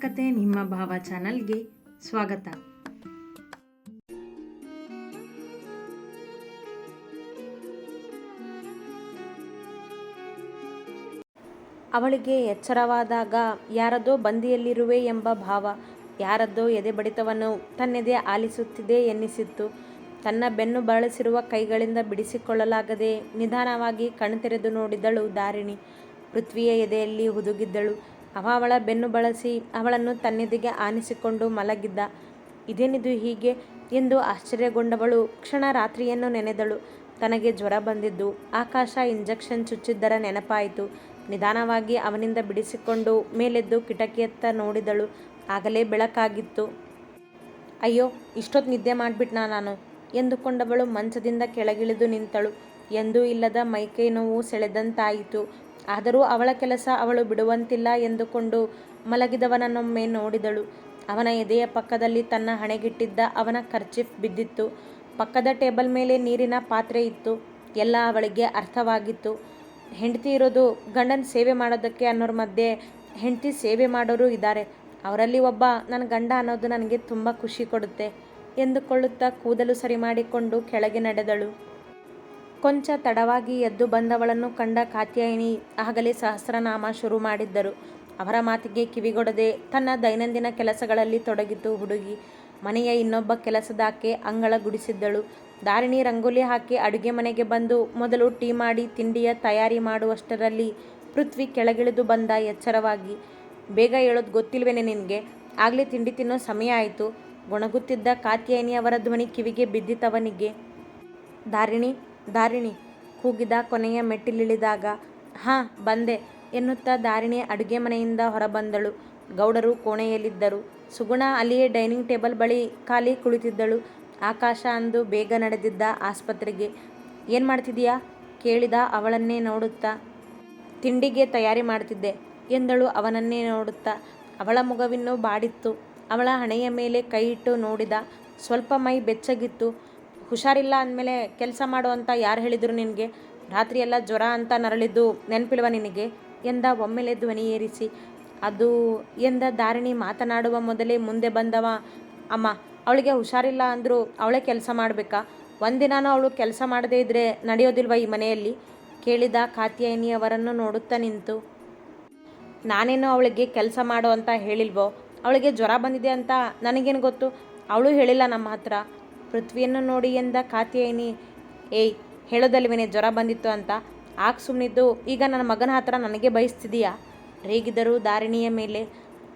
ಕತೆ ನಿಮ್ಮ ಭಾವ ಚಾನಲ್ಗೆ ಸ್ವಾಗತ. ಅವಳಿಗೆ ಎಚ್ಚರವಾದಾಗ ಯಾರದೋ ಬಂದಿಯಲ್ಲಿರುವೆ ಎಂಬ ಭಾವ, ಯಾರದ್ದೋ ಎದೆ ಬಡಿತವನ್ನು ತನ್ನೆದೆ ಆಲಿಸುತ್ತಿದೆ ಎನ್ನಿಸಿತ್ತು. ತನ್ನ ಬೆನ್ನು ಬಳಸಿರುವ ಕೈಗಳಿಂದ ಬಿಡಿಸಿಕೊಳ್ಳಲಾಗದೆ ನಿಧಾನವಾಗಿ ಕಣ್ತೆರೆದು ನೋಡಿದಳು ದಾರಿಣಿ ಪೃಥ್ವಿಯ ಎದೆಯಲ್ಲಿ ಹುದುಗಿದ್ದಳು. ಅವ ಅವಳ ಬೆನ್ನು ಬಳಸಿ ಅವಳನ್ನು ತನ್ನೆದಿಗೆ ಆನಿಸಿಕೊಂಡು ಮಲಗಿದ್ದ. ಇದೇನಿದು ಹೀಗೆ ಎಂದು ಆಶ್ಚರ್ಯಗೊಂಡವಳು. ಕ್ಷಣ ರಾತ್ರಿಯನ್ನು ನೆನೆದಳು. ತನಗೆ ಜ್ವರ ಬಂದಿದ್ದು. ಆಕಾಶ ಇಂಜೆಕ್ಷನ್ ಚುಚ್ಚಿದ್ದರ ನೆನಪಾಯಿತು. ನಿಧಾನವಾಗಿ ಅವನಿಂದ ಬಿಡಿಸಿಕೊಂಡು ಮೇಲೆದ್ದು ಕಿಟಕಿಯತ್ತ ನೋಡಿದಳು. ಆಗಲೇ ಬೆಳಕಾಗಿತ್ತು. ಅಯ್ಯೋ ಇಷ್ಟೊತ್ತು ನಿದ್ದೆ ಮಾಡಿಬಿಟ್ನಾ ನಾನು? ಎಂದುಕೊಂಡವಳು ಮಂಚದಿಂದ ಕೆಳಗಿಳಿದು ನಿಂತಳು. ಎಂದೂ ಇಲ್ಲದ ಮೈಕೈ ನೋವು ಸೆಳೆದಂತಾಯಿತು. ಆದರೂ ಅವಳ ಕೆಲಸ ಅವಳು ಬಿಡುವಂತಿಲ್ಲ ಎಂದುಕೊಂಡು ಮಲಗಿದವನನ್ನೊಮ್ಮೆ ನೋಡಿದಳು. ಅವನ ಎದೆಯ ಪಕ್ಕದಲ್ಲಿ ತನ್ನ ಹಣೆಗಿಟ್ಟಿದ್ದ ಅವನ ಖರ್ಚಿಫ್ ಬಿದ್ದಿತ್ತು. ಪಕ್ಕದ ಟೇಬಲ್ ಮೇಲೆ ನೀರಿನ ಪಾತ್ರೆ ಇತ್ತು. ಎಲ್ಲ ಅವಳಿಗೆ ಅರ್ಥವಾಗಿತ್ತು. ಹೆಂಡತಿ ಇರೋದು ಗಂಡನ ಸೇವೆ ಮಾಡೋದಕ್ಕೆ ಅನ್ನೋರ ಮಧ್ಯೆ ಹೆಂಡತಿ ಸೇವೆ ಮಾಡೋರು ಇದ್ದಾರೆ. ಅವರಲ್ಲಿ ಒಬ್ಬ ನನ್ನ ಗಂಡ ಅನ್ನೋದು ನನಗೆ ತುಂಬ ಖುಷಿ ಕೊಡುತ್ತೆ ಎಂದುಕೊಳ್ಳುತ್ತಾ ಕೂದಲು ಸರಿ ಮಾಡಿಕೊಂಡು ಕೆಳಗೆ ನಡೆದಳು. ಕೊಂಚ ತಡವಾಗಿ ಎದ್ದು ಬಂದವಳನ್ನು ಕಂಡ ಕಾತ್ಯಾಯಿನಿ ಆಗಲೇ ಸಹಸ್ರನಾಮ ಶುರು ಮಾಡಿದ್ದರು. ಅವರ ಮಾತಿಗೆ ಕಿವಿಗೊಡದೆ ತನ್ನ ದೈನಂದಿನ ಕೆಲಸಗಳಲ್ಲಿ ತೊಡಗಿತು ಹುಡುಗಿ ಮನೆಯ ಇನ್ನೊಬ್ಬ ಕೆಲಸದಾಕೆ ಅಂಗಳ ಗುಡಿಸಿದ್ದಳು. ದಾರಿಣಿ ರಂಗೋಲಿ ಹಾಕಿ ಅಡುಗೆ ಮನೆಗೆ ಬಂದು ಮೊದಲು ಟೀ ಮಾಡಿ ತಿಂಡಿಯ ತಯಾರಿ ಮಾಡುವಷ್ಟರಲ್ಲಿ ಪೃಥ್ವಿ ಕೆಳಗಿಳಿದು ಬಂದ ಎಚ್ಚರವಾಗಿ, ಬೇಗ ಹೇಳೋದು ಗೊತ್ತಿಲ್ವೇನೆ ನಿನಗೆ? ಆಗಲೇ ತಿಂಡಿ ತಿನ್ನೋ ಸಮಯ ಆಯಿತು. ಗೊಣಗುತ್ತಿದ್ದ ಕಾತ್ಯಾಯಿನಿ ಅವರ ಧ್ವನಿ ಕಿವಿಗೆ ಬಿದ್ದಿತವನಿಗೆ ದಾರಿಣಿ ದಾರಿಣಿ ಕೂಗಿದ ಕೊನೆಯ ಮೆಟ್ಟಿಲಿಳಿದಾಗ, ಹಾಂ, ಬಂದೆ, ಎನ್ನುತ್ತಾ ದಾರಿಣಿ ಅಡುಗೆ ಮನೆಯಿಂದ ಹೊರಬಂದಳು. ಗೌಡರು ಕೋಣೆಯಲ್ಲಿದ್ದರು. ಸುಗುಣ ಅಲ್ಲಿಯೇ ಡೈನಿಂಗ್ ಟೇಬಲ್ ಬಳಿ ಖಾಲಿ ಕುಳಿತಿದ್ದಳು. ಆಕಾಶ ಅಂದು ಬೇಗ ನಡೆದಿದ್ದ ಆಸ್ಪತ್ರೆಗೆ. ಏನು ಮಾಡ್ತಿದೀಯಾ? ಕೇಳಿದ ಅವಳನ್ನೇ ನೋಡುತ್ತಾ. ತಿಂಡಿಗೆ ತಯಾರಿ ಮಾಡ್ತಿದ್ದೆ, ಎಂದಳು ಅವನನ್ನೇ ನೋಡುತ್ತಾ. ಅವಳ ಮುಗವಿನ್ನೂ ಬಾಡಿತ್ತು. ಅವಳ ಹಣೆಯ ಮೇಲೆ ಕೈ ಇಟ್ಟು ನೋಡಿದ. ಸ್ವಲ್ಪ ಮೈ ಬೆಚ್ಚಗಿತ್ತು. ಹುಷಾರಿಲ್ಲ ಅಂದಮೇಲೆ ಕೆಲಸ ಮಾಡು ಅಂತ ಯಾರು ಹೇಳಿದರು ನಿನಗೆ? ರಾತ್ರಿ ಎಲ್ಲ ಜ್ವರ ಅಂತ ನರಳಿದ್ದು ನೆನಪಿಲ್ವ ನಿನಗೆ? ಎಂದ ಒಮ್ಮೆಲೆ ಧ್ವನಿ ಏರಿಸಿ. ಅದು ಎಂದ ದಾರಿಣಿ ಮಾತನಾಡುವ ಮೊದಲೇ ಮುಂದೆ ಬಂದವ, ಅಮ್ಮ, ಅವಳಿಗೆ ಹುಷಾರಿಲ್ಲ ಅಂದರೂ ಅವಳೇ ಕೆಲಸ ಮಾಡಬೇಕಾ? ಒಂದಿನಾನು ಅವಳು ಕೆಲಸ ಮಾಡದೇ ಇದ್ದರೆ ನಡೆಯೋದಿಲ್ವ ಈ ಮನೆಯಲ್ಲಿ? ಕೇಳಿದ ಕಾತ್ಯಾಯಿನಿಯವರನ್ನು ನೋಡುತ್ತಾ ನಿಂತು. ನಾನೇನು ಅವಳಿಗೆ ಕೆಲಸ ಮಾಡು ಅಂತ ಹೇಳಿಲ್ವೋ? ಅವಳಿಗೆ ಜ್ವರ ಬಂದಿದೆ ಅಂತ ನನಗೇನು ಗೊತ್ತು? ಅವಳು ಹೇಳಿಲ್ಲ ನಮ್ಮ ಹತ್ರ. ಪೃಥ್ವಿಯನ್ನು ನೋಡಿ ಎಂದ ಕಾತ್ಯಾಯಿನಿ, ಏಯ್, ಹೇಳೋದಲ್ವೇನೆ ಜ್ವರ ಬಂದಿತ್ತು ಅಂತ? ಆಗ ಸುಮ್ಮನಿದ್ದು ಈಗ ನನ್ನ ಮಗನ ಹತ್ರ ನನಗೆ ಬಯಸ್ತಿದೀಯಾ? ರೇಗಿದರು ದಾರಿಣಿಯ ಮೇಲೆ,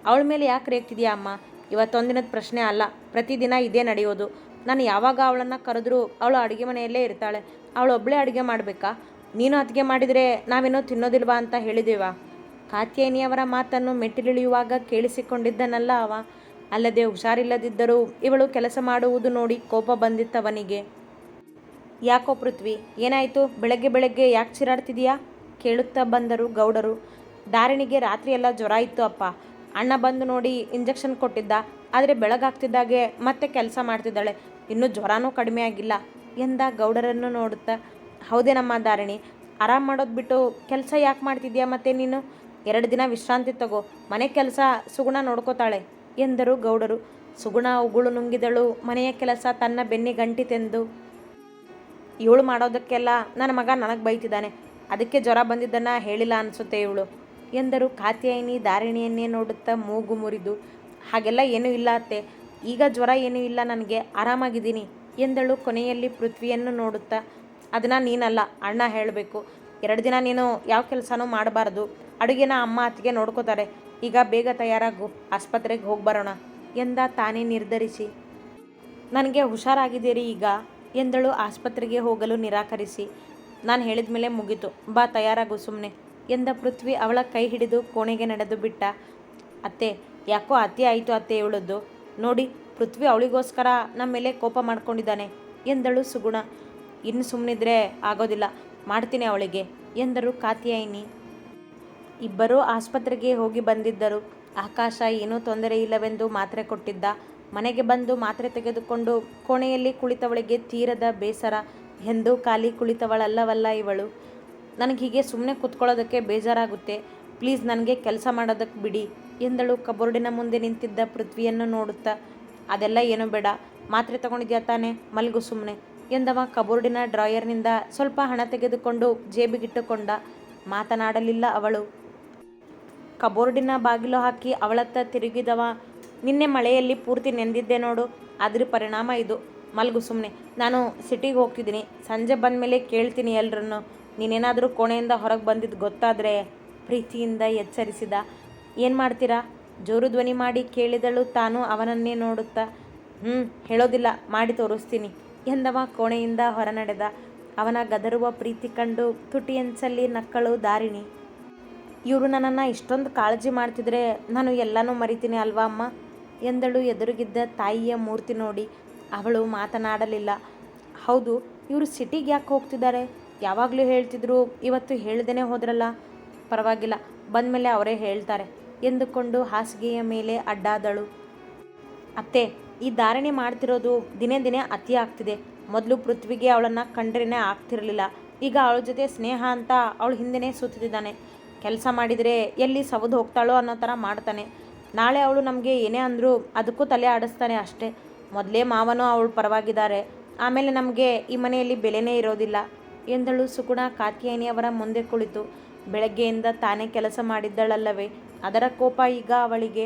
ಅವಳ ಮೇಲೆ ಯಾಕೆ ರೇಗ್ತಿದೀಯಾ ಅಮ್ಮ? ಇವತ್ತೊಂದಿನದ ಪ್ರಶ್ನೆ ಅಲ್ಲ, ಪ್ರತಿದಿನ ಇದೇ ನಡೆಯೋದು. ನಾನು ಯಾವಾಗ ಅವಳನ್ನು ಕರೆದ್ರೂ ಅವಳು ಅಡುಗೆ ಮನೆಯಲ್ಲೇ ಇರ್ತಾಳೆ. ಅವಳು ಒಬ್ಬಳೇ ಅಡುಗೆ ಮಾಡಬೇಕಾ? ನೀನು ಅತ್ತಿಗೆ ಮಾಡಿದರೆ ನಾವೇನೋ ತಿನ್ನೋದಿಲ್ವಾ ಅಂತ ಹೇಳಿದೇವಾ? ಕಾತ್ಯಾಯಿನಿಯವರ ಮಾತನ್ನು ಮೆಟ್ಟಿಲಿಳಿಯುವಾಗ ಕೇಳಿಸಿಕೊಂಡಿದ್ದನಲ್ಲ ಅವ. ಅಲ್ಲದೆ ಹುಷಾರಿಲ್ಲದಿದ್ದರೂ ಇವಳು ಕೆಲಸ ಮಾಡುವುದು ನೋಡಿ ಕೋಪ ಬಂದಿತ್ತವನಿಗೆ. ಯಾಕೋ ಪೃಥ್ವಿ, ಏನಾಯಿತು? ಬೆಳಗ್ಗೆ ಬೆಳಗ್ಗೆ ಯಾಕೆ ಚಿರಾಡ್ತಿದೀಯಾ? ಕೇಳುತ್ತಾ ಬಂದರು ಗೌಡರು. ದಾರಿಣಿಗೆ ರಾತ್ರಿಯೆಲ್ಲ ಜ್ವರ ಇತ್ತು ಅಪ್ಪ. ಅಣ್ಣ ಬಂದು ನೋಡಿ ಇಂಜೆಕ್ಷನ್ ಕೊಟ್ಟಿದ್ದ. ಆದರೆ ಬೆಳಗಾಗ್ತಿದ್ದಾಗೆ ಮತ್ತೆ ಕೆಲಸ ಮಾಡ್ತಿದ್ದಾಳೆ. ಇನ್ನೂ ಜ್ವರನೂ ಕಡಿಮೆ ಆಗಿಲ್ಲ ಎಂದ ಗೌಡರನ್ನು ನೋಡುತ್ತಾ. ಹೌದೇನಮ್ಮ ದಾರಿಣಿ. ಆರಾಮ್ ಮಾಡೋದು ಬಿಟ್ಟು ಕೆಲಸ ಯಾಕೆ ಮಾಡ್ತಿದ್ಯಾ ಮತ್ತೆ ನೀನು? ಎರಡು ದಿನ ವಿಶ್ರಾಂತಿ ತಗೋ. ಮನೆ ಕೆಲಸ ಸುಗುಣ ನೋಡ್ಕೋತಾಳೆ. ಎಂದರು ಗೌಡರು. ಸುಗುಣ ಉಗುಳು ನುಂಗಿದಳು. ಮನೆಯ ಕೆಲಸ ತನ್ನ ಬೆನ್ನಿಗಂಟಿತೆಂದು ಇವಳು ಮಾಡೋದಕ್ಕೆಲ್ಲ ನನ್ನ ಮಗ ನನಗೆ ಬೈತಿದ್ದಾನೆ. ಅದಕ್ಕೆ ಜ್ವರ ಬಂದಿದ್ದನ್ನು ಹೇಳಿಲ್ಲ ಅನಿಸುತ್ತೆ ಇವಳು ಎಂದರು. ಕಾತ್ಯಾಯಿನಿ ದಾರಿಣಿಯನ್ನೇ ನೋಡುತ್ತಾ ಮೂಗು ಮುರಿದು, ಹಾಗೆಲ್ಲ ಏನೂ ಇಲ್ಲ ಅತ್ತೆ. ಈಗ ಜ್ವರ ಏನೂ ಇಲ್ಲ, ನನಗೆ ಆರಾಮಾಗಿದ್ದೀನಿ ಎಂದಳು. ಕೊನೆಯಲ್ಲಿ ಪೃಥ್ವಿಯನ್ನು ನೋಡುತ್ತಾ, ಅದನ್ನು ನೀನಲ್ಲ, ಅಣ್ಣ ಹೇಳಬೇಕು. ಎರಡು ದಿನ ನೀನು ಯಾವ ಕೆಲಸನೂ ಮಾಡಬಾರ್ದು. ಅಡುಗೆನ ಅಮ್ಮ ಅತ್ತಿಗೆ ನೋಡ್ಕೋತಾರೆ. ಈಗ ಬೇಗ ತಯಾರಾಗು, ಆಸ್ಪತ್ರೆಗೆ ಹೋಗಿ ಬರೋಣ ಎಂದ ತಾನೇ ನಿರ್ಧರಿಸಿ. ನನಗೆ ಹುಷಾರಾಗಿದ್ದೀರಿ ಈಗ ಎಂದಳು ಆಸ್ಪತ್ರೆಗೆ ಹೋಗಲು ನಿರಾಕರಿಸಿ. ನಾನು ಹೇಳಿದ ಮೇಲೆ ಮುಗೀತು. ಬಾ ತಯಾರಾಗು ಸುಮ್ಮನೆ ಎಂದ ಪೃಥ್ವಿ ಅವಳ ಕೈ ಹಿಡಿದು ಕೋಣೆಗೆ ನಡೆದು ಬಿಟ್ಟ. ಅತ್ತೆ, ಯಾಕೋ ಅತ್ತೆ ಆಯಿತು ಅತ್ತೆ ಇವಳದ್ದು ನೋಡಿ, ಪೃಥ್ವಿ ಅವಳಿಗೋಸ್ಕರ ನಮ್ಮ ಮೇಲೆ ಕೋಪ ಮಾಡ್ಕೊಂಡಿದ್ದಾನೆ ಎಂದಳು ಸುಗುಣ. ಇನ್ನು ಸುಮ್ಮನಿದ್ರೆ ಆಗೋದಿಲ್ಲ. ಮಾಡ್ತೀನಿ ಅವಳಿಗೆ ಎಂದರು ಕಾತ್ಯಾಯಿನಿ. ಇಬ್ಬರೂ ಆಸ್ಪತ್ರೆಗೆ ಹೋಗಿ ಬಂದಿದ್ದರು. ಆಕಾಶ ಏನೂ ತೊಂದರೆ ಇಲ್ಲವೆಂದು ಮಾತ್ರೆ ಕೊಟ್ಟಿದ್ದ. ಮನೆಗೆ ಬಂದು ಮಾತ್ರೆ ತೆಗೆದುಕೊಂಡು ಕೋಣೆಯಲ್ಲಿ ಕುಳಿತವಳಿಗೆ ತೀರದ ಬೇಸರ ಎಂದು ಖಾಲಿ ಕುಳಿತವಳಲ್ಲವಲ್ಲ ಇವಳು. ನನಗೆ ಹೀಗೆ ಸುಮ್ಮನೆ ಕೂತ್ಕೊಳ್ಳೋದಕ್ಕೆ ಬೇಜಾರಾಗುತ್ತೆ. ಪ್ಲೀಸ್ ನನಗೆ ಕೆಲಸ ಮಾಡೋದಕ್ಕೆ ಬಿಡಿ ಎಂದಳು ಕಬೋರ್ಡಿನ ಮುಂದೆ ನಿಂತಿದ್ದ ಪೃಥ್ವಿಯನ್ನು ನೋಡುತ್ತಾ. ಅದೆಲ್ಲ ಏನೂ ಬೇಡ. ಮಾತ್ರೆ ತಗೊಂಡಿದ್ಯಾ ತಾನೆ? ಮಲ್ಗು ಸುಮ್ಮನೆ ಎಂದವ ಕಬೋರ್ಡಿನ ಡ್ರಾಯರ್ನಿಂದ ಸ್ವಲ್ಪ ಹಣ ತೆಗೆದುಕೊಂಡು ಜೇಬಿಗಿಟ್ಟುಕೊಂಡ. ಮಾತನಾಡಲಿಲ್ಲ ಅವಳು. ಕಬೋರ್ಡಿನ ಬಾಗಿಲು ಹಾಕಿ ಅವಳತ್ತ ತಿರುಗಿದವ. ನಿನ್ನೆ ಮಳೆಯಲ್ಲಿ ಪೂರ್ತಿ ನೆಂದಿದ್ದೆ ನೋಡು. ಅದ್ರ ಪರಿಣಾಮ ಇದು. ಮಲ್ಗು ಸುಮ್ಮನೆ ನಾನು ಸಿಟಿಗೆ ಹೋಗ್ತಿದ್ದೀನಿ. ಸಂಜೆ ಬಂದಮೇಲೆ ಕೇಳ್ತೀನಿ ಎಲ್ರನ್ನು. ನೀನೇನಾದರೂ ಕೋಣೆಯಿಂದ ಹೊರಗೆ ಬಂದಿದ್ದು ಗೊತ್ತಾದರೆ ಪ್ರೀತಿಯಿಂದ ಎಚ್ಚರಿಸಿದ. ಏನು ಮಾಡ್ತೀರಾ? ಜೋರು ಧ್ವನಿ ಮಾಡಿ ಕೇಳಿದಳು ತಾನು ಅವನನ್ನೇ ನೋಡುತ್ತಾ. ಹ್ಞೂ ಹೇಳೋದಿಲ್ಲ. ಮಾಡಿ ತೋರಿಸ್ತೀನಿ ಎಂದವ ಕೋಣೆಯಿಂದ ಹೊರನಡೆದ. ಅವನ ಗದರುವ ಪ್ರೀತಿ ಕಂಡು ತುಟಿಯಂಚಲ್ಲಿ ನಕ್ಕಳು ದಾರಿಣಿ. ಇವರು ನನ್ನನ್ನು ಇಷ್ಟೊಂದು ಕಾಳಜಿ ಮಾಡ್ತಿದ್ರೆ ನಾನು ಎಲ್ಲನೂ ಮರಿತೀನಿ ಅಲ್ವಾ ಅಮ್ಮ? ಎಂದಳು ಎದುರುಗಿದ್ದ ತಾಯಿಯ ಮೂರ್ತಿ ನೋಡಿ. ಅವಳು ಮಾತನಾಡಲಿಲ್ಲ. ಹೌದು, ಇವರು ಸಿಟಿಗೆ ಯಾಕೆ ಹೋಗ್ತಿದ್ದಾರೆ? ಯಾವಾಗಲೂ ಹೇಳ್ತಿದ್ರು, ಇವತ್ತು ಹೇಳ್ದೇ ಹೋದ್ರಲ್ಲ. ಪರವಾಗಿಲ್ಲ, ಬಂದಮೇಲೆ ಅವರೇ ಹೇಳ್ತಾರೆ ಎಂದುಕೊಂಡು ಹಾಸಿಗೆಯ ಮೇಲೆ ಅಡ್ಡಾದಳು. ಅತ್ತೆ, ಈ ಧಾರಣೆ ಮಾಡ್ತಿರೋದು ದಿನೇ ದಿನೇ ಅತಿ ಆಗ್ತಿದೆ. ಮೊದಲು ಪೃಥ್ವಿಗೆ ಅವಳನ್ನು ಕಂಡ್ರೇ ಆಗ್ತಿರಲಿಲ್ಲ. ಈಗ ಅವಳ ಜೊತೆ ಸ್ನೇಹ ಅಂತ ಅವಳು ಹಿಂದೆನೇ ಸುತ್ತಿದ್ದಾನೆ ಕೆಲಸ ಮಾಡಿದರೆ ಎಲ್ಲಿ ಸವದು ಹೋಗ್ತಾಳೋ ಅನ್ನೋ ಥರ ಮಾಡ್ತಾನೆ. ನಾಳೆ ಅವಳು ನಮಗೆ ಏನೇ ಅಂದರೂ ಅದಕ್ಕೂ ತಲೆ ಆಡಿಸ್ತಾನೆ ಅಷ್ಟೇ. ಮೊದಲೇ ಮಾವನೂ ಅವಳು ಪರವಾಗಿದ್ದಾರೆ. ಆಮೇಲೆ ನಮಗೆ ಈ ಮನೆಯಲ್ಲಿ ಬೆಲೆನೇ ಇರೋದಿಲ್ಲ. ಎಂದಳು ಸುಗುಣ ಕಾತ್ಯಾಯಿನಿಯವರ ಮುಂದೆ ಕುಳಿತು. ಬೆಳಗ್ಗೆಯಿಂದ ತಾನೇ ಕೆಲಸ ಮಾಡಿದ್ದಳಲ್ಲವೇ? ಅದರ ಕೋಪ ಈಗ ಅವಳಿಗೆ.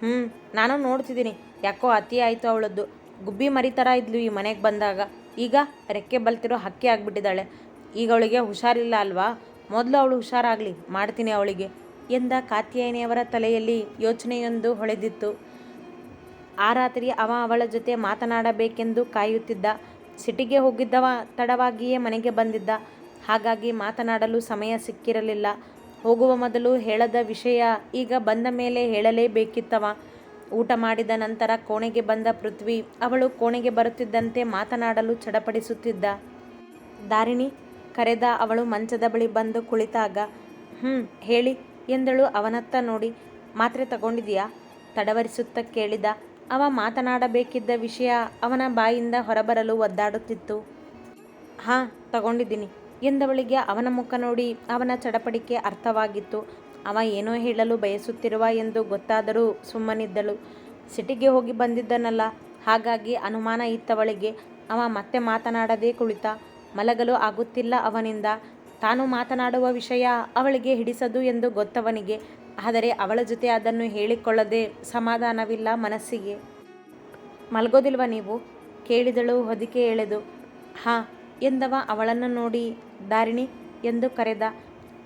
ಹ್ಞೂ ನಾನು ನೋಡ್ತಿದ್ದೀನಿ. ಯಾಕೋ ಅತಿ ಆಯಿತು ಅವಳದ್ದು. ಗುಬ್ಬಿ ಮರಿ ಥರ ಇದ್ಲು ಈ ಮನೆಗೆ ಬಂದಾಗ. ಈಗ ರೆಕ್ಕೆ ಬಲ್ತಿರೋ ಹಕ್ಕಿ ಆಗಿಬಿಟ್ಟಿದ್ದಾಳೆ. ಈಗ ಅವಳಿಗೆ ಹುಷಾರಿಲ್ಲ ಅಲ್ವಾ? ಮೊದಲು ಅವಳು ಹುಷಾರಾಗಲಿ, ಮಾಡ್ತೀನಿ ಅವಳಿಗೆ ಎಂದ ಕಾತ್ಯಾಯಿನಿಯವರ ತಲೆಯಲ್ಲಿ ಯೋಚನೆಯೊಂದು ಹೊಳೆದಿತ್ತು. ಆ ರಾತ್ರಿ ಅವ ಅವಳ ಜೊತೆ ಮಾತನಾಡಬೇಕೆಂದು ಕಾಯುತ್ತಿದ್ದ. ಸಿಟಿಗೆ ಹೋಗಿದ್ದವ ತಡವಾಗಿಯೇ ಮನೆಗೆ ಬಂದಿದ್ದ. ಹಾಗಾಗಿ ಮಾತನಾಡಲು ಸಮಯ ಸಿಕ್ಕಿರಲಿಲ್ಲ. ಹೋಗುವ ಮೊದಲು ಹೇಳದ ವಿಷಯ ಈಗ ಬಂದ ಮೇಲೆ ಹೇಳಲೇಬೇಕಿತ್ತವ. ಊಟ ಮಾಡಿದ ನಂತರ ಕೋಣೆಗೆ ಬಂದ ಪೃಥ್ವಿ ಅವಳು ಕೋಣೆಗೆ ಬರುತ್ತಿದ್ದಂತೆ ಮಾತನಾಡಲು ಚಡಪಡಿಸುತ್ತಿದ್ದ. ದಾರಿಣಿ ಕರೆದ ಅವಳು ಮಂಚದ ಬಳಿ ಬಂದು ಕುಳಿತಾಗ ಹ್ಞೂ ಹೇಳಿ, ಎಂದಳು ಅವನತ್ತ ನೋಡಿ, ಮಾತ್ರೆ ತಗೊಂಡಿದೀಯಾ? ತಡವರಿಸುತ್ತ ಕೇಳಿದ, ಅವ ಮಾತನಾಡಬೇಕಿದ್ದ ವಿಷಯ ಅವನ ಬಾಯಿಂದ ಹೊರಬರಲು ಒದ್ದಾಡುತ್ತಿತ್ತು. ಹಾಂ, ತಗೊಂಡಿದ್ದೀನಿ, ಎಂದವಳಿಗೆ ಅವನ ಮುಖ ನೋಡಿ ಅವನ ಚಡಪಡಿಕೆ ಅರ್ಥವಾಗಿತ್ತು. ಅವ ಏನೋ ಹೇಳಲು ಬಯಸುತ್ತಿರುವ ಎಂದು ಗೊತ್ತಾದರೂ ಸುಮ್ಮನಿದ್ದಳು. ಸಿಟಿಗೆ ಹೋಗಿ ಬಂದಿದ್ದನಲ್ಲ, ಹಾಗಾಗಿ ಅನುಮಾನ ಇತ್ತವಳಿಗೆ. ಅವ ಮತ್ತೆ ಮಾತನಾಡದೇ ಕುಳಿತ. ಮಲಗಲು ಆಗುತ್ತಿಲ್ಲ ಅವನಿಂದ. ತಾನು ಮಾತನಾಡುವ ವಿಷಯ ಅವಳಿಗೆ ಹಿಡಿಸದು ಎಂದು ಗೊತ್ತವನಿಗೆ. ಆದರೆ ಅವಳ ಜೊತೆ ಅದನ್ನು ಹೇಳಿಕೊಳ್ಳದೆ ಸಮಾಧಾನವಿಲ್ಲ ಮನಸ್ಸಿಗೆ. ಮಲಗೋದಿಲ್ವ ನೀವು? ಕೇಳಿದಳು ಹೊದಿಕೆ ಎಳೆದು. ಹಾಂ, ಎಂದವ ಅವಳನ್ನು ನೋಡಿ. ದಾರಿಣಿ, ಎಂದು ಕರೆದ.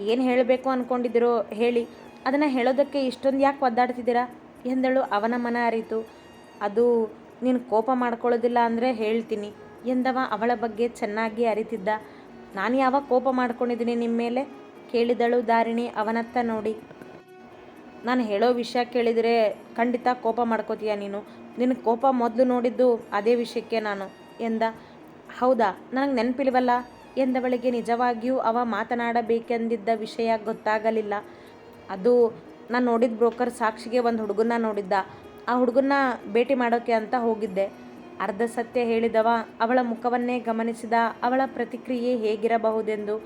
ಏನು ಹೇಳಬೇಕು ಅಂದ್ಕೊಂಡಿದ್ದೀರೋ ಹೇಳಿ. ಅದನ್ನು ಹೇಳೋದಕ್ಕೆ ಇಷ್ಟೊಂದು ಯಾಕೆ ಒದ್ದಾಡ್ತಿದ್ದೀರಾ? ಎಂದಳು ಅವನ ಮನ ಅರಿತು. ಅದು, ನೀನು ಕೋಪ ಮಾಡ್ಕೊಳ್ಳೋದಿಲ್ಲ ಅಂದರೆ ಹೇಳ್ತೀನಿ. ಎಂದವ ಅವಳ ಬಗ್ಗೆ ಚೆನ್ನಾಗಿ ಅರಿತಿದ್ದ. ನಾನು ಯಾವಾಗ ಕೋಪ ಮಾಡ್ಕೊಂಡಿದ್ದೀನಿ ನಿಮ್ಮ ಮೇಲೆ? ಕೇಳಿದಳು ದಾರಿಣಿ ಅವನತ್ತ ನೋಡಿ. ನಾನು ಹೇಳೋ ವಿಷಯ ಕೇಳಿದರೆ ಖಂಡಿತ ಕೋಪ ಮಾಡ್ಕೋತೀಯ ನೀನು? ನಿನ್ನ ಕೋಪ ಮೊದಲು ನೋಡಿದ್ದು ಅದೇ ವಿಷಯಕ್ಕೆ ನಾನು ಎಂದ. ಹೌದಾ, ನನಗೆ ನೆನಪಿಲ್ವಲ್ಲ? ಎಂದವಳಿಗೆ ನಿಜವಾಗಿಯೂ ಅವ ಮಾತನಾಡಬೇಕೆಂದಿದ್ದ ವಿಷಯ ಗೊತ್ತಾಗಲಿಲ್ಲ. ಅದು ನಾನು ನೋಡಿದ ಬ್ರೋಕರ್ ಸಾಕ್ಷಿಗೆ ಒಂದು ಹುಡುಗನ್ನ ನೋಡಿದ್ದ. ಆ ಹುಡುಗನ್ನ ಭೇಟಿ ಮಾಡೋಕ್ಕೆ ಅಂತ ಹೋಗಿದ್ದೆ. ಅರ್ಧ ಸತ್ಯ ಹೇಳಿದವ, ಅವಳ ಮುಖವನ್ನೇ ಗಮನಿಸಿದ, ಅವಳ ಪ್ರತಿಕ್ರಿಯೆ ಹೇಗಿರಬಹುದೆಂದು.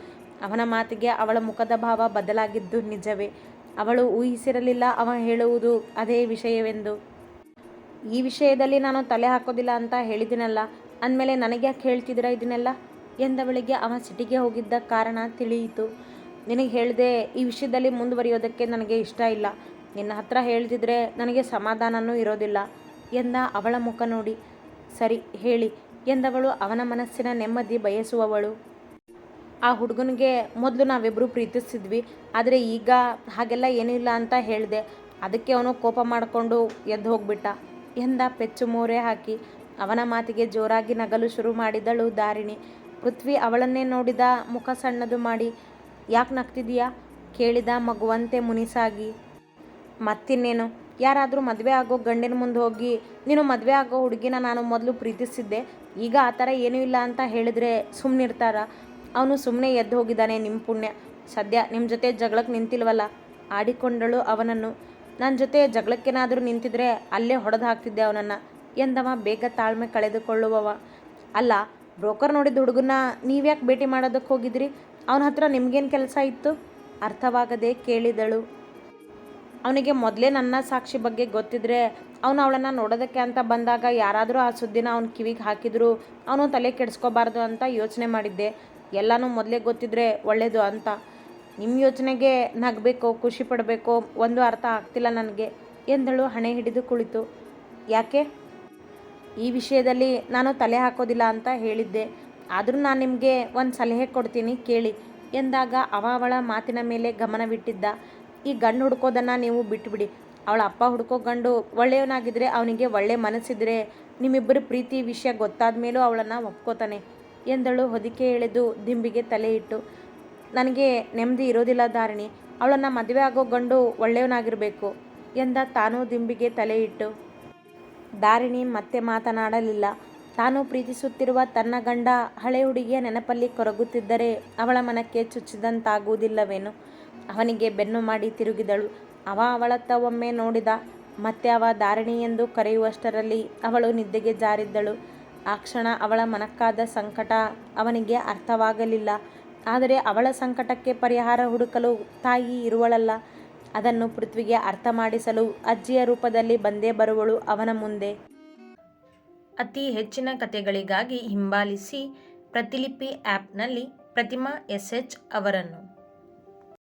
ಅವನ ಮಾತಿಗೆ ಅವಳ ಮುಖದ ಭಾವ ಬದಲಾಗಿದ್ದು ನಿಜವೇ. ಅವಳು ಊಹಿಸಿರಲಿಲ್ಲ ಅವ ಹೇಳುವುದು ಅದೇ ವಿಷಯವೆಂದು. ಈ ವಿಷಯದಲ್ಲಿ ನಾನು ತಲೆ ಹಾಕೋದಿಲ್ಲ ಅಂತ ಹೇಳಿದಿನಲ್ಲ, ಅಂದಮೇಲೆ ನನಗೆ ಯಾಕೆ ಹೇಳ್ತಿದ್ದೀರಾ ಇದನ್ನೆಲ್ಲ? ಎಂದವಳಿಗೆ ಅವ ಸಿಟಿಗೆ ಹೋಗಿದ್ದ ಕಾರಣ ತಿಳಿಯಿತು. ನಿನಗೆ ಹೇಳಿದೆ, ಈ ವಿಷಯದಲ್ಲಿ ಮುಂದುವರಿಯೋದಕ್ಕೆ ನನಗೆ ಇಷ್ಟ ಇಲ್ಲ. ನಿನ್ನ ಹತ್ರ ಹೇಳ್ತಿದ್ರೆ ನನಗೆ ಸಮಾಧಾನನೂ ಇರೋದಿಲ್ಲ ಎಂದ ಅವಳ ಮುಖ ನೋಡಿ. ಸರಿ, ಹೇಳಿ, ಎಂದವಳು ಅವನ ಮನಸ್ಸಿನ ನೆಮ್ಮದಿ ಬಯಸುವವಳು. ಆ ಹುಡುಗನಿಗೆ ಮೊದಲು ನಾವಿಬ್ಬರು ಪ್ರೀತಿಸಿದ್ವಿ ಆದರೆ ಈಗ ಹಾಗೆಲ್ಲ ಏನಿಲ್ಲ ಅಂತ ಹೇಳಿದೆ. ಅದಕ್ಕೆ ಅವನು ಕೋಪ ಮಾಡಿಕೊಂಡು ಎದ್ದು ಹೋಗ್ಬಿಟ್ಟ. ಎಂದ ಪೆಚ್ಚು ಮೋರೆ ಹಾಕಿ, ಅವನ ಮಾತಿಗೆ ಜೋರಾಗಿ ನಗಲು ಶುರು ಮಾಡಿದಳು ದಾರಿಣಿ. ಪೃಥ್ವಿ ಅವಳನ್ನೇ ನೋಡಿದ ಮುಖ ಸಣ್ಣದು ಮಾಡಿ, ಯಾಕೆ ನಗ್ತಿದೀಯಾ ಕೇಳಿದ ಮಗುವಂತೆ ಮುನಿಸಾಗಿ, ಮತ್ತಿನ್ನೇನು? ಯಾರಾದರೂ ಮದುವೆ ಆಗೋ ಗಂಡಿನ ಮುಂದೆ ಹೋಗಿ, ನೀನು ಮದುವೆ ಆಗೋ ಹುಡುಗಿನ ನಾನು ಮೊದಲು ಪ್ರೀತಿಸಿದ್ದೆ ಈಗ ಆ ಥರ ಏನೂ ಇಲ್ಲ ಅಂತ ಹೇಳಿದರೆ ಸುಮ್ಮನಿರ್ತಾರ ಅವನು ಸುಮ್ಮನೆ ಎದ್ದು ಹೋಗಿದ್ದಾನೆ ನಿಮ್ಮ ಪುಣ್ಯ. ಸದ್ಯ ನಿಮ್ಮ ಜೊತೆ ಜಗಳಕ್ಕೆ ನಿಂತಿಲ್ವಲ್ಲ? ಆಡಿಕೊಂಡಳು ಅವನನ್ನು. ನನ್ನ ಜೊತೆ ಜಗಳಕ್ಕೇನಾದರೂ ನಿಂತಿದ್ರೆ ಅಲ್ಲೇ ಹೊಡೆದು ಹಾಕ್ತಿದ್ದೆ ಅವನನ್ನು. ಎಂದವ ಬೇಗ ತಾಳ್ಮೆ ಕಳೆದುಕೊಳ್ಳುವವ. ಅಲ್ಲ, ಬ್ರೋಕರ್ ನೋಡಿದ ಹುಡುಗನ ನೀವ್ಯಾಕೆ ಭೇಟಿ ಮಾಡೋದಕ್ಕೆ ಹೋಗಿದ್ರಿ? ಅವನ ಹತ್ರ ನಿಮಗೇನು ಕೆಲಸ ಇತ್ತು? ಅರ್ಥವಾಗದೆ ಕೇಳಿದಳು. ಅವನಿಗೆ ಮೊದಲೇ ನನ್ನ ಸಾಕ್ಷಿ ಬಗ್ಗೆ ಗೊತ್ತಿದ್ರೆ ಅವನು ಅವಳನ್ನು ನೋಡೋದಕ್ಕೆ ಅಂತ ಬಂದಾಗ ಯಾರಾದರೂ ಆ ಸುದ್ದಿನ ಅವ್ನ ಕಿವಿಗೆ ಹಾಕಿದ್ರು, ಅವನು ತಲೆ ಕೆಡಿಸ್ಕೋಬಾರ್ದು ಅಂತ ಯೋಚನೆ ಮಾಡಿದ್ದೆ. ಎಲ್ಲನೂ ಮೊದಲೇ ಗೊತ್ತಿದ್ರೆ ಒಳ್ಳೆಯದು ಅಂತ. ನಿಮ್ಮ ಯೋಚನೆಗೆ ನಗಬೇಕೋ, ಖುಷಿ ಪಡಬೇಕೋ, ಒಂದು ಅರ್ಥ ಆಗ್ತಿಲ್ಲ ನನಗೆ ಎಂದಳು ಹಣೆ ಹಿಡಿದು ಕುಳಿತು. ಯಾಕೆ? ಈ ವಿಷಯದಲ್ಲಿ ನಾನು ತಲೆ ಹಾಕೋದಿಲ್ಲ ಅಂತ ಹೇಳಿದ್ದೆ. ಆದರೂ ನಾನು ನಿಮಗೆ ಒಂದು ಸಲಹೆ ಕೊಡ್ತೀನಿ, ಕೇಳಿ ಎಂದಾಗ ಅವ ಅವಳ ಮಾತಿನ ಮೇಲೆ ಗಮನವಿಟ್ಟಿದ್ದ. ಈ ಗಂಡು ಹುಡ್ಕೋದನ್ನು ನೀವು ಬಿಟ್ಟುಬಿಡಿ ಅವಳ ಅಪ್ಪ ಹುಡ್ಕೋ ಗಂಡು ಒಳ್ಳೆಯವನಾಗಿದ್ದರೆ ಅವನಿಗೆ ಒಳ್ಳೆ ಮನಸ್ಸಿದ್ರೆ ನಿಮ್ಮಿಬ್ಬರ ಪ್ರೀತಿ ವಿಷಯ ಗೊತ್ತಾದ ಮೇಲೂ ಅವಳನ್ನು ಒಪ್ಕೋತಾನೆ ಎಂದಳು ಹೊದಿಕೆ ಎಳೆದು ದಿಂಬಿಗೆ ತಲೆ ಇಟ್ಟು. ನನಗೆ ನೆಮ್ಮದಿ ಇರೋದಿಲ್ಲ ಧಾರಣಿ, ಅವಳನ್ನು ಮದುವೆ ಆಗೋ ಗಂಡು ಒಳ್ಳೆಯವನಾಗಿರಬೇಕು ಎಂದ ತಾನೂ ದಿಂಬಿಗೆ ತಲೆ ಇಟ್ಟು. ದಾರಿಣಿ ಮತ್ತೆ ಮಾತನಾಡಲಿಲ್ಲ. ತಾನು ಪ್ರೀತಿಸುತ್ತಿರುವ ತನ್ನ ಗಂಡ ಹಳೆ ಹುಡುಗಿಯ ನೆನಪಲ್ಲಿ ಕೊರಗುತ್ತಿದ್ದರೆ ಅವಳ ಮನಕ್ಕೆ ಚುಚ್ಚಿದಂತಾಗುವುದಿಲ್ಲವೇನು? ಅವನಿಗೆ ಬೆನ್ನು ಮಾಡಿ ತಿರುಗಿದಳು. ಅವ ಅವಳತ್ತ ಒಮ್ಮೆ ನೋಡಿದ, ಮತ್ತೆ ಅವ ಧಾರಣಿ ಎಂದು ಕರೆಯುವಷ್ಟರಲ್ಲಿ ಅವಳು ನಿದ್ದೆಗೆ ಜಾರಿದ್ದಳು. ಆ ಕ್ಷಣ ಅವಳ ಮನಕ್ಕಾದ ಸಂಕಟ ಅವನಿಗೆ ಅರ್ಥವಾಗಲಿಲ್ಲ. ಆದರೆ ಅವಳ ಸಂಕಟಕ್ಕೆ ಪರಿಹಾರ ಹುಡುಕಲು ತಾಯಿ ಇರುವಳಲ್ಲ. ಅದನ್ನು ಪೃಥ್ವಿಗೆ ಅರ್ಥ ಮಾಡಿಸಲು ಅಜ್ಜಿಯ ರೂಪದಲ್ಲಿ ಬಂದೇ ಬರುವಳು ಅವನ ಮುಂದೆ. ಅತಿ ಹೆಚ್ಚಿನ ಕಥೆಗಳಿಗಾಗಿ ಹಿಂಬಾಲಿಸಿ ಪ್ರತಿಲಿಪಿ ಆ್ಯಪ್ನಲ್ಲಿ ಪ್ರತಿಮಾ ಎಸ್ ಎಚ್ ಅವರನ್ನು.